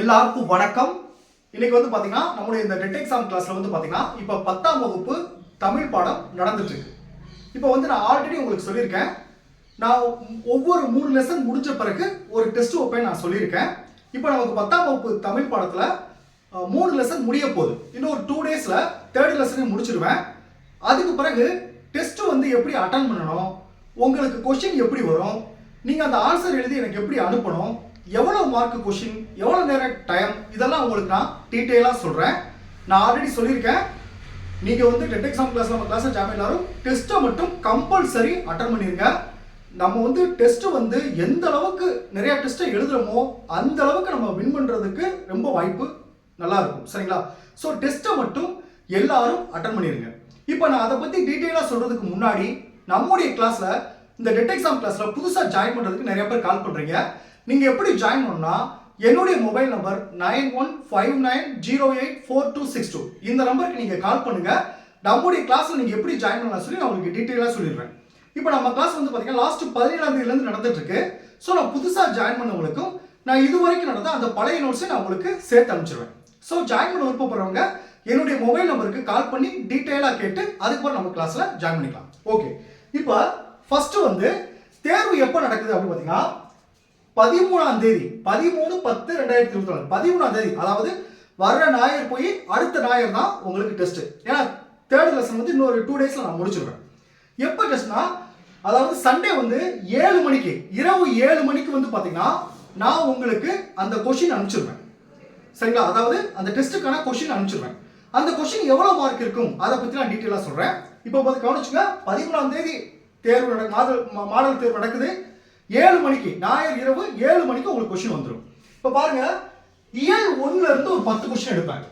எல்லாருக்கும் வணக்கம். இன்னைக்கு வந்து பாத்தீங்கன்னா நம்மளுடைய இந்த டெட் எக்ஸாம் கிளாஸ்ல வந்து பாத்தீங்கன்னா இப்போ பத்தாம் வகுப்பு தமிழ் பாடம் நடந்துட்டு இருக்கு இப்போ வந்து நான் ஆல்ரெடி உங்களுக்கு சொல்லியிருக்கேன். நான் ஒவ்வொரு மூணு லெசன் முடிஞ்ச பிறகு ஒரு டெஸ்ட் வைப்பேன் நான் சொல்லியிருக்கேன். இப்போ நமக்கு பத்தாம் வகுப்பு தமிழ் பாடத்துல மூணு லெசன் முடிய போகுது. இன்னும் ஒரு டூ டேஸ்ல தேர்ட் லெசனையும் முடிச்சிடுவேன் அதுக்கு பிறகு டெஸ்ட் வந்து எப்படி அட்டன் பண்ணணும்? உங்களுக்கு கொஷின் எப்படி வரும்? நீங்க அந்த ஆன்சர் எழுதி எனக்கு எப்படி அனுப்பணும்? எவ்வளவு மார்க் கொஷின் எவ்வளவு நேரம் டைம் இதெல்லாம் உங்களுக்கு நான் டீட்டெயிலாக சொல்கிறேன் நான் ஆல்ரெடி சொல்லியிருக்கேன். நீங்கள் வந்து டெட் எக்ஸாம் கிளாஸ் நம்ம கிளாஸில் ஜாயின் எல்லாரும் டெஸ்ட்டை மட்டும் கம்பல்சரி அட்டன் பண்ணிருங்க. நம்ம வந்து டெஸ்ட்டு வந்து எந்த அளவுக்கு நிறைய டெஸ்ட்டை எழுதுறோமோ அந்த அளவுக்கு நம்ம வின் பண்ணுறதுக்கு ரொம்ப வாய்ப்பு நல்லா இருக்கும். சரிங்களா? ஸோ டெஸ்ட்டை மட்டும் எல்லாரும் அட்டன் பண்ணிருங்க. இப்போ நான் அதை பற்றி டீட்டெயிலாக சொல்கிறதுக்கு முன்னாடி நம்முடைய கிளாஸில் இந்த டெட் எக்ஸாம் கிளாஸில் புதுசாக ஜாயின் பண்ணுறதுக்கு நிறைய பேர் கால் பண்ணுறீங்க நீங்கள் எப்படி ஜாயின் பண்ணால் என்னுடைய mobile number nine one five nine zero eight four two six two இந்த நம்பருக்கு நீங்கள் கால் பண்ணுங்கள் நம்முடைய கிளாஸில் நீங்கள் எப்படி ஜாயின் பண்ணலாம் சொல்லி நான் உங்களுக்கு டீட்டெயிலாக சொல்லிடுறேன். இப்போ நம்ம கிளாஸ் வந்து பார்த்தீங்கன்னா லாஸ்ட் பதினேழாம் தேதியிலேருந்து ஸோ நான் புதுசாக ஜாயின் பண்ணவங்களுக்கும் நான் இது வரைக்கும் நடந்த அந்த பழைய நோட்ஸை நான் உங்களுக்கு சேர்த்து அனுப்பிச்சிடுவேன் ஸோ ஜாயின் பண்ண விருப்பப்படுறவங்க என்னுடைய மொபைல் நம்பருக்கு கால் பண்ணி டீட்டெயிலாக கேட்டு அதுக்கப்புறம் நம்ம கிளாஸில் ஜாயின் பண்ணிக்கலாம். ஓகே இப்போ ஃபஸ்ட்டு வந்து தேர்வு எப்போ நடக்குது அப்படின்னு பார்த்தீங்கன்னா பதிமூணாம் தேதி பதிமூணு பத்து ரெண்டாயிரத்தி இருபத்தி நாலு பதிமூணாம் தேதி அதாவது வர்ற ஞாயிறு போய் அடுத்த ஞாயிறு தான் உங்களுக்கு டெஸ்ட் ஏன்னா தேர்ட் லெசன் வந்து இன்னொரு டூ டேஸ்ல நான் முடிச்சிருவேன் எப்போ டெஸ்ட்னா அதாவது சண்டே வந்து ஏழு மணிக்கு இரவு ஏழு மணிக்கு வந்து பார்த்தீங்கன்னா நான் உங்களுக்கு அந்த கொஷின் அனுப்பிச்சிருவேன் சரிங்களா? அதாவது அந்த டெஸ்ட்டுக்கான கொஷின் அனுப்பிச்சிருவேன் அந்த கொஷின் எவ்வளோ மார்க் இருக்கும்? அதை பற்றி நான் டீட்டெயிலாக சொல்கிறேன் இப்போ பார்த்து கவனிச்சுங்க பதிமூணாம் தேதி தேர்வு நட மாடல் மாடல் தேர்வு நடக்குது. ஏழு மணிக்கு ஞாயிறு இரவு ஏழு மணிக்கு உங்களுக்கு கொஷின் வந்துடும் இப்போ பாருங்க இயல் ஒன்னுல இருந்து ஒரு பத்து கொஷின் எடுப்பேன்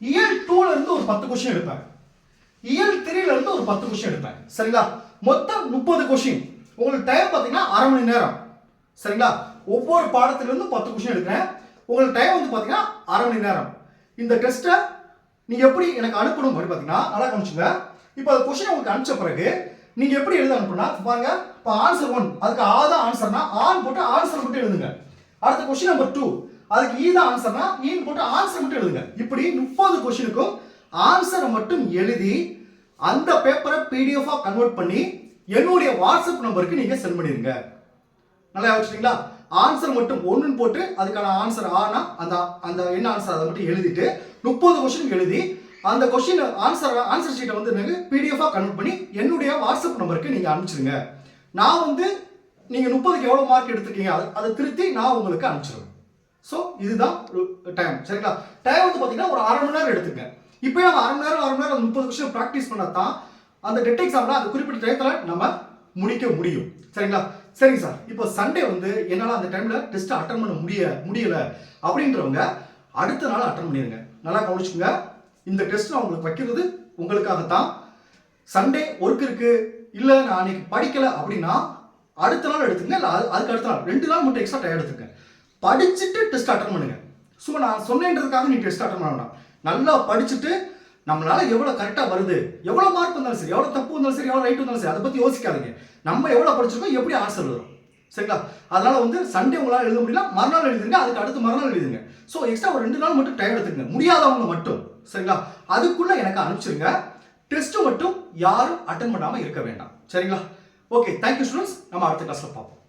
இயல் டூல இருந்து ஒரு பத்து கொஷின் எடுப்பேன் இயல் த்ரீல இருந்து ஒரு பத்து கொஷின் எடுப்பாங்க. சரிங்களா? மொத்தம் முப்பது கொஷின் உங்களுக்கு டைம் பார்த்தீங்கன்னா அரை மணி நேரம். சரிங்களா? ஒவ்வொரு பாடத்திலிருந்து பத்து கொஷின் எடுக்கிறேன். உங்களுக்கு டைம் வந்து பார்த்தீங்கன்னா அரை மணி நேரம். இந்த டெஸ்ட்டை நீங்கள் எப்படி எனக்கு அனுப்பணும் அப்படின்னு பார்த்தீங்கன்னா நல்லா கவனிச்சுங்க. இப்போ அந்த கொஷின் உங்களுக்கு அனுப்பிச்ச பிறகு நீங்க எப்படி எழுத அனுப்புனா பாருங்க இப்போ ஆன்சர் ஒன் அதுக்கு ஆ தான் ஆன்சர்னா ஆன் போட்டு ஆன்சர் மட்டும் எழுதுங்க. அடுத்த கொஸ்டின் நம்பர் டூ அதுக்கு ஈ தான் ஆன்சர்னா ஈன் e போட்டு ஆன்சர் மட்டும் எழுதுங்க. இப்படி முப்பது கொஸ்டினுக்கும் ஆன்சரை மட்டும் எழுதி அந்த பேப்பரை பிடிஎஃபா கன்வெர்ட் பண்ணி என்னுடைய வாட்ஸ்அப் நம்பருக்கு நீங்க சென்ட் பண்ணிடுங்க நல்லா யோசிச்சிங்களா ஆன்சர் மட்டும் ஒன்றுன்னு போட்டு அதுக்கான ஆன்சர் ஆனா அந்த அந்த என்ன ஆன்சர் அதை மட்டும் எழுதிட்டு முப்பது கொஸ்டின் எழுதி அந்த கொஸ்டின் ஆன்சர் ஆன்சர் ஷீட்டை வந்து எனக்கு பிடிஎஃபாக கன்வெர்ட் பண்ணி என்னுடைய வாட்ஸ்அப் நம்பருக்கு நீங்கள் அனுப்பிச்சிருங்க நான் வந்து நீங்கள் முப்பதுக்கு எவ்வளோ மார்க் எடுத்திருக்கீங்க? அதை அதை திருத்தி நான் உங்களுக்கு அனுப்பிச்சிருவேன் ஸோ இதுதான் டைம் சரிங்களா? டைம் வந்து பார்த்தீங்கன்னா ஒரு அரை மணி நேரம் எடுத்துங்க. இப்போ நம்ம அரை மணி நேரம் அரை மணி நேரம் முப்பது கொஸ்டின் ப்ராக்டிஸ் பண்ணால் தான் அந்த டெட் எக்ஸாமில் அந்த குறிப்பிட்ட டயத்தில் நம்ம முடிக்க முடியும். சரிங்களா? சரிங்க சார் இப்போ சண்டே வந்து என்னால் அந்த டைமில் டெஸ்ட்டை அட்டன் பண்ண முடிய முடியலை அப்படின்றவங்க அடுத்த நாள் அட்டன் பண்ணிடுங்க. நல்லா கவனிச்சுங்க இந்த டெஸ்ட் நான் உங்களுக்கு வைக்கிறது உங்களுக்காகத்தான். சண்டே ஒர்க் இருக்கு. இல்லை நான் அன்னைக்கு படிக்கல அப்படின்னா அடுத்த நாள் எடுத்துங்க இல்லை அது அதுக்கு அடுத்த நாள். ரெண்டு நாள் மட்டும் எக்ஸ்ட்ரா டயம் எடுத்துங்க படிச்சுட்டு டெஸ்ட் அட்டன் பண்ணுங்க. சும்மா நான் சொன்னேன்றதுக்காக நீ டெஸ்ட் அட்டன் பண்ண வேண்டாம். நல்லா படிச்சுட்டு நம்மளால எவ்வளோ கரெக்டாக வருது எவ்வளோ மார்க் வந்தாலும் சரி எவ்வளோ தப்பு வந்தாலும் சரி எவ்வளோ ரைட் வந்தாலும் சரி அதை பற்றி யோசிக்காதீங்க. நம்ம எவ்வளோ படிச்சிருக்கோம் எப்படி ஆன்சர் வரும்? சரிங்களா? அதனால வந்து சண்டே உங்களால் எழுத முடியல மறுநாள் எழுதுங்க அதுக்கு அடுத்து மறுநாள் எழுதுங்க. ஸோ எக்ஸ்ட்ரா ஒரு ரெண்டு நாள் மட்டும் டைம் எடுத்துக்கங்க. முடியாதவங்க மட்டும் சரிங்களா? அதுக்குள்ள எனக்கு அனுப்பிச்சிருங்க. டெஸ்ட் மட்டும் யாரும் அட்டன் பண்ணாமல் இருக்க வேண்டாம். சரிங்களா? ஓகே தேங்க்யூ ஸ்டூடெண்ட்ஸ் நம்ம அடுத்த கிளாஸில் பார்ப்போம்.